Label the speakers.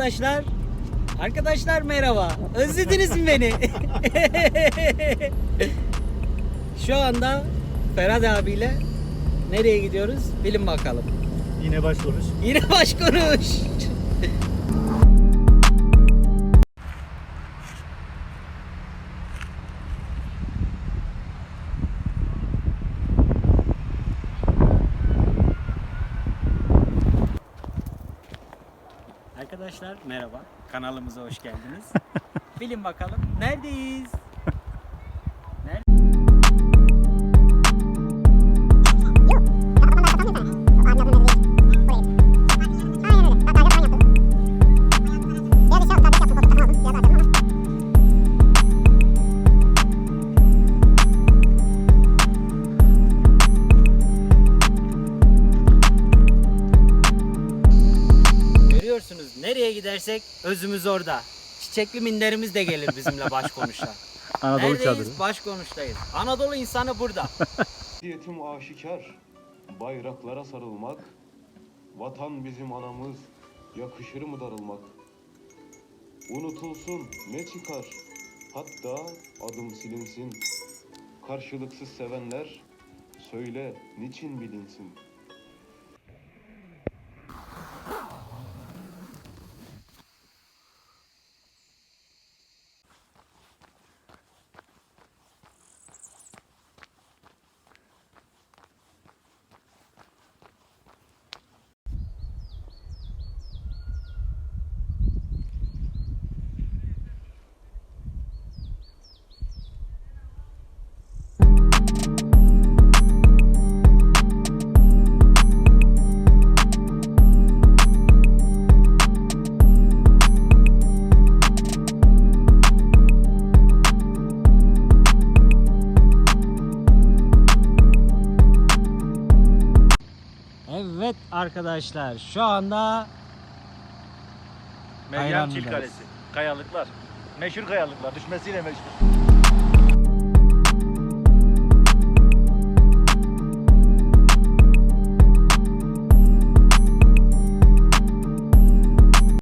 Speaker 1: Arkadaşlar, arkadaşlar merhaba. Özlediniz mi beni? Şu anda Ferhat abiyle nereye gidiyoruz? Bilin bakalım.
Speaker 2: Yine başvuruş.
Speaker 1: Yine baş konuş. Arkadaşlar merhaba. Kanalımıza hoş geldiniz. Bilin bakalım neredeyiz? Nereye gidersek özümüz orada. Çiçekli minderimiz de gelir bizimle baş konuşa.
Speaker 2: Anadolu
Speaker 1: Neredeyiz?
Speaker 2: çadırı.
Speaker 1: Baş konuştayız. Anadolu insanı burada.
Speaker 3: Diyetim aşikar, bayraklara sarılmak, vatan bizim anamız, yakışır mı darılmak? Unutulsun ne çıkar, hatta adım silinsin. Karşılıksız sevenler, söyle niçin bilinsin?
Speaker 1: Evet arkadaşlar şu anda
Speaker 2: Meryem. Çil Kalesi. Kayalıklar. Meşhur kayalıklar. Düşmesiyle meşhur.